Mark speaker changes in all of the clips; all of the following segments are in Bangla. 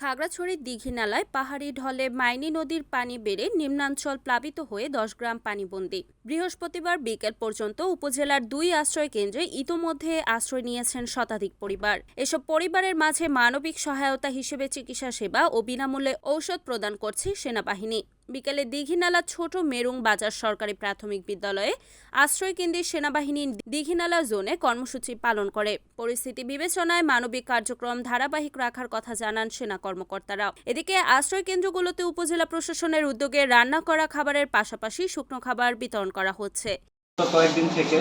Speaker 1: খাগড়াছড়ির দীঘিনালায় পাহাড়ি ঢলে মাইনি নদীর পানি বেড়ে নিম্নাঞ্চল প্লাবিত হয়ে দশ গ্রাম পানিবন্দী। বৃহস্পতিবার বিকেল পর্যন্ত উপজেলার দুই আশ্রয় কেন্দ্রে ইতোমধ্যে আশ্রয় নিয়েছেন শতাধিক পরিবার। এসব পরিবারের মাঝে মানবিক সহায়তা হিসেবে চিকিৎসা সেবা ও বিনামূল্যে ঔষধ প্রদান করছে সেনাবাহিনী। বিকেলে দীঘিনালা ছোট মেরুং বাজার সরকারি প্রাথমিক বিদ্যালয়ে আশ্রয় কেন্দ্রের সেনাবাহিনী দীঘিনালা জোনে কর্মসূচি পালন করে। পরিস্থিতি বিবেচনায় মানবিক কার্যক্রম ধারাবাহিক রাখার কথা জানান সেনা কর্মকর্তারা। এদিকে আশ্রয় কেন্দ্রগুলোতে উপজেলা প্রশাসনের উদ্যোগে রান্না করা খাবারের পাশাপাশি শুকনো খাবার বিতরণ করা হচ্ছে।
Speaker 2: কয়েকদিন থেকে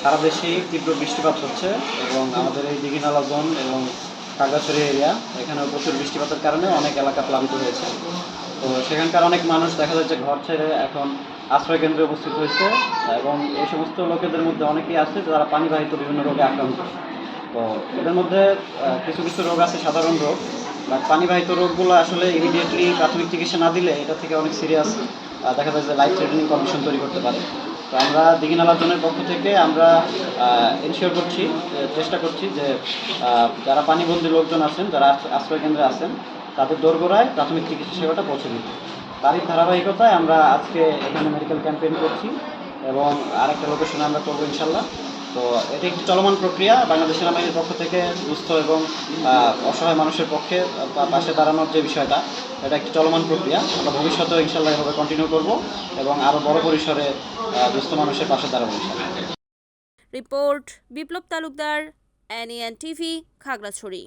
Speaker 2: সারা দেশেই তীব্র বৃষ্টিপাত হচ্ছে এবং আমাদের এই দিঘিনালা জোন এবং খাগড়াছড়ি এরিয়া এখানে প্রচুর বৃষ্টিপাতের কারণে অনেক এলাকা প্লাবিত হয়েছে। তো সেখানকার অনেক মানুষ দেখা যাচ্ছে ঘর ছেড়ে এখন আশ্রয় কেন্দ্রে উপস্থিত হয়েছে এবং এই সমস্ত লোকেদের মধ্যে অনেকেই আছে যারা পানিবাহিত বিভিন্ন রোগে আক্রান্ত। তো এদের মধ্যে কিছু কিছু রোগ আছে, সাধারণ রোগ। বাট পানিবাহিত রোগগুলো আসলে ইমিডিয়েটলি প্রাথমিক চিকিৎসা না দিলে এটা থেকে অনেক সিরিয়াস দেখা যায় যে লাইফ থ্রেটেনিং কন্ডিশন তৈরি করতে পারে। তো আমরা দিঘিনালা জোনের পক্ষ থেকে আমরা এনশিওর করছি চেষ্টা করছি যে যারা পানিবন্দী লোকজন আছেন, যারা আশ্রয় কেন্দ্রে আছেন তাদের দোরগোড়ায় প্রাথমিক চিকিৎসা সেবাটা পৌঁছে দিতে তারই ধারাবাহিকতায় আমরা আজকে এখানে মেডিকেল ক্যাম্পেইন করছি এবং আরেকটা লোকেশনে আমরা করব ইনশাল্লাহ তো এটি একটি চলমান প্রক্রিয়া। বাংলাদেশ সেনাবাহিনীর পক্ষ থেকে দুস্থ এবং অসহায় মানুষের পক্ষে পাশে দাঁড়ানোর যে বিষয়টা, এটা একটি চলমান প্রক্রিয়া। আমরা ভবিষ্যতে ইনশাল্লাহ এভাবে কন্টিনিউ করব এবং আরও বড় পরিসরে দুস্থ মানুষের পাশে দাঁড়াবো
Speaker 1: report Biplab Talukdar NN TV Khagrachhari.